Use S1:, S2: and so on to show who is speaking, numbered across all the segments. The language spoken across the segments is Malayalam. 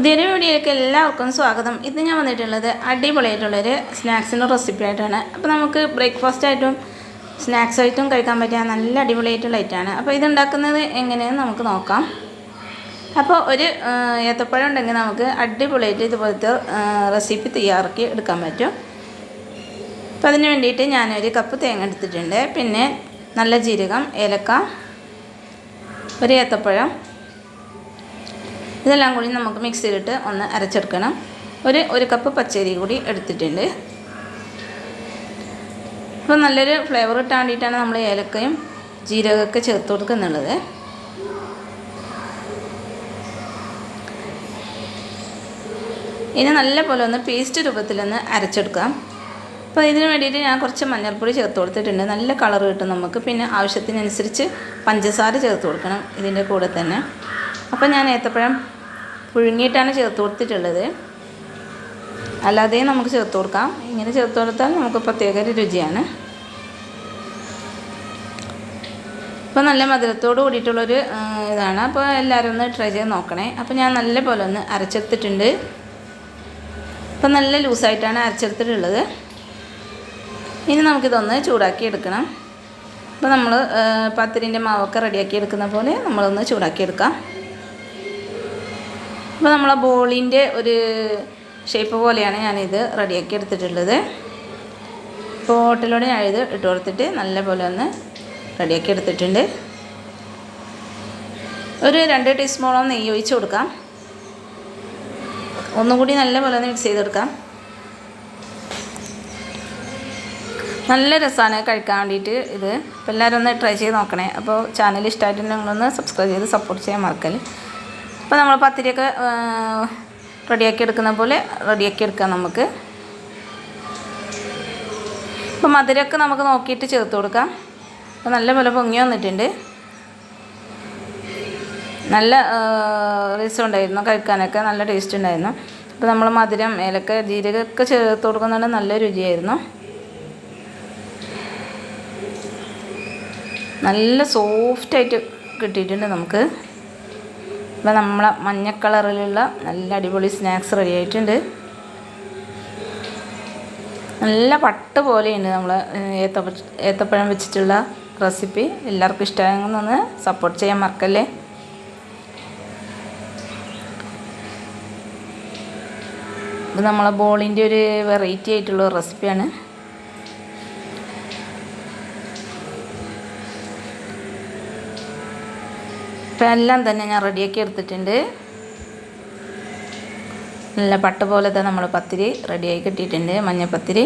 S1: പുതിയൊരു വീഡിയോയിലേക്ക് എല്ലാവർക്കും സ്വാഗതം ഇത് ഞാൻ വന്നിട്ടുള്ളത് അടിപൊളിയായിട്ടുള്ളൊരു സ്നാക്സിൻ്റെ റെസിപ്പി ആയിട്ടാണ് അപ്പോൾ നമുക്ക് ബ്രേക്ക്ഫാസ്റ്റ് ആയിട്ടും സ്നാക്സ് ആയിട്ടും കഴിക്കാൻ പറ്റിയ നല്ല അടിപൊളിയായിട്ടുള്ള ഐറ്റമാണ് അപ്പോൾ ഇതുണ്ടാക്കുന്നത് എങ്ങനെയെന്ന് നമുക്ക് നോക്കാം അപ്പോൾ ഒരു ഏത്തപ്പഴം ഉണ്ടെങ്കിൽ നമുക്ക് അടിപൊളിയായിട്ട് ഇതുപോലത്തെ റെസിപ്പി തയ്യാറാക്കി എടുക്കാൻ പറ്റും അപ്പോൾ അതിന് വേണ്ടിയിട്ട് ഞാനൊരു കപ്പ് തേങ്ങ എടുത്തിട്ടുണ്ട് പിന്നെ നല്ല ജീരകം ഏലക്ക ഒരു ഏത്തപ്പഴം ഇതെല്ലാം കൂടി നമുക്ക് മിക്സിയിലിട്ട് ഒന്ന് അരച്ചെടുക്കണം ഒരു ഒരു കപ്പ് പച്ചരി കൂടി എടുത്തിട്ടുണ്ട് അപ്പോൾ നല്ലൊരു ഫ്ലേവർ കിട്ടാൻ വേണ്ടിയിട്ടാണ് നമ്മൾ ഏലക്കയും ജീരകമൊക്കെ ചേർത്ത് കൊടുക്കുന്നുള്ളത് ഇനി നല്ലപോലെ ഒന്ന് പേസ്റ്റ് രൂപത്തിലൊന്ന് അരച്ചെടുക്കാം അപ്പോൾ ഇതിന് വേണ്ടിയിട്ട് ഞാൻ കുറച്ച് മഞ്ഞൾപ്പൊടി ചേർത്ത് കൊടുത്തിട്ടുണ്ട് നല്ല കളർ കിട്ടും നമുക്ക് പിന്നെ ആവശ്യത്തിനനുസരിച്ച് പഞ്ചസാര ചേർത്ത് കൊടുക്കണം ഇതിൻ്റെ കൂടെ തന്നെ അപ്പോൾ ഞാൻ ഏത്തപ്പഴം പുഴുങ്ങിയിട്ടാണ് ചേർത്ത് കൊടുത്തിട്ടുള്ളത് അല്ലാതെയും നമുക്ക് ചേർത്ത് കൊടുക്കാം ഇങ്ങനെ ചേർത്ത് കൊടുത്താൽ നമുക്ക് പ്രത്യേക ഒരു രുചിയാണ് അപ്പോൾ നല്ല മധുരത്തോട് കൂടിയിട്ടുള്ളൊരു ഇതാണ് അപ്പോൾ എല്ലാവരും ഒന്ന് ട്രൈ ചെയ്ത് നോക്കണേ അപ്പോൾ ഞാൻ നല്ല പോലെ ഒന്ന് അരച്ചെടുത്തിട്ടുണ്ട് അപ്പോൾ നല്ല ലൂസായിട്ടാണ് അരച്ചെടുത്തിട്ടുള്ളത് ഇനി നമുക്കിതൊന്ന് ചൂടാക്കി എടുക്കണം അപ്പോൾ നമ്മൾ പത്തിരിൻ്റെ മാവൊക്കെ റെഡിയാക്കി എടുക്കുന്ന പോലെ നമ്മളൊന്ന് ചൂടാക്കി എടുക്കാം അപ്പോൾ നമ്മളെ ബോളിൻ്റെ ഒരു ഷേപ്പ് പോലെയാണ് ഞാനിത് റെഡിയാക്കി എടുത്തിട്ടുള്ളത് പോട്ടിലൂടെ ഞാൻ ഇത് ഇട്ട് കൊടുത്തിട്ട് നല്ലപോലെ ഒന്ന് റെഡിയാക്കി എടുത്തിട്ടുണ്ട് ഒരു രണ്ട് ടീസ്പൂണോ നെയ്യ് ഒഴിച്ച് കൊടുക്കാം ഒന്നും കൂടി നല്ലപോലെ ഒന്ന് മിക്സ് ചെയ്തെടുക്കാം കൊടുക്കാം നല്ല രസമാണ് കഴിക്കാൻ വേണ്ടിയിട്ട് ഇത് അപ്പോൾ എല്ലാവരും ഒന്ന് ട്രൈ ചെയ്ത് നോക്കണേ അപ്പോൾ ചാനൽ ഇഷ്ടമായിട്ടുണ്ടെങ്കിൽ നിങ്ങളൊന്ന് സബ്സ്ക്രൈബ് ചെയ്ത് സപ്പോർട്ട് ചെയ്യാൻ മറക്കല് അപ്പോൾ നമ്മൾ പത്തിരിയൊക്കെ റെഡിയാക്കി എടുക്കുന്ന പോലെ റെഡിയാക്കി എടുക്കാം നമുക്ക് അപ്പോൾ മധുരമൊക്കെ നമുക്ക് നോക്കിയിട്ട് ചേർത്ത് കൊടുക്കാം അപ്പോൾ നല്ല പോലെ പൊങ്ങി വന്നിട്ടുണ്ട് നല്ല രസം ഉണ്ടായിരുന്നു കഴിക്കാനൊക്കെ നല്ല ടേസ്റ്റ് ഉണ്ടായിരുന്നു അപ്പോൾ നമ്മൾ മധുരം ഏലക്ക ജീരകമൊക്കെ ചേർത്ത് കൊടുക്കുന്നതാണ് നല്ല രുചിയായിരുന്നു നല്ല സോഫ്റ്റായിട്ട് കിട്ടിയിട്ടുണ്ട് നമുക്ക് അപ്പോൾ നമ്മളെ മഞ്ഞ കളറിലുള്ള നല്ല അടിപൊളി സ്നാക്സ് റെഡി ആയിട്ടുണ്ട് നല്ല പട്ട് പോലെയുണ്ട് നമ്മൾ ഏത്തപ്പ ഏത്തപ്പഴം വെച്ചിട്ടുള്ള റെസിപ്പി എല്ലാവർക്കും ഇഷ്ടമാകുന്നൊന്ന് സപ്പോർട്ട് ചെയ്യാൻ മറക്കല്ലേ ഇത് നമ്മളെ ബോളിൻ്റെ ഒരു വെറൈറ്റി ആയിട്ടുള്ള റെസിപ്പിയാണ് അപ്പോൾ എല്ലാം തന്നെ ഞാൻ റെഡിയാക്കി എടുത്തിട്ടുണ്ട് നല്ല പട്ട് പോലത്തെ നമ്മൾ പത്തിരി റെഡിയായി കിട്ടിയിട്ടുണ്ട് മഞ്ഞപ്പത്തിരി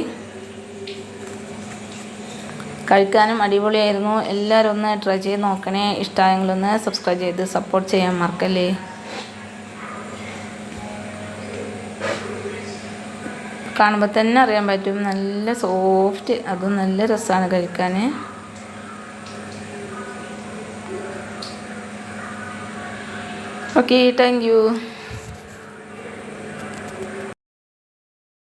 S1: കഴിക്കാനും അടിപൊളിയായിരുന്നു എല്ലാവരും ഒന്ന് ട്രൈ ചെയ്ത് നോക്കണേ ഇഷ്ടമായെങ്കിലൊന്ന് സബ്സ്ക്രൈബ് ചെയ്ത് സപ്പോർട്ട് ചെയ്യാൻ മറക്കല്ലേ കാണുമ്പോൾ തന്നെ അറിയാൻ പറ്റും നല്ല സോഫ്റ്റ് അതും നല്ല രസമാണ് കഴിക്കാൻ Okay, thank you.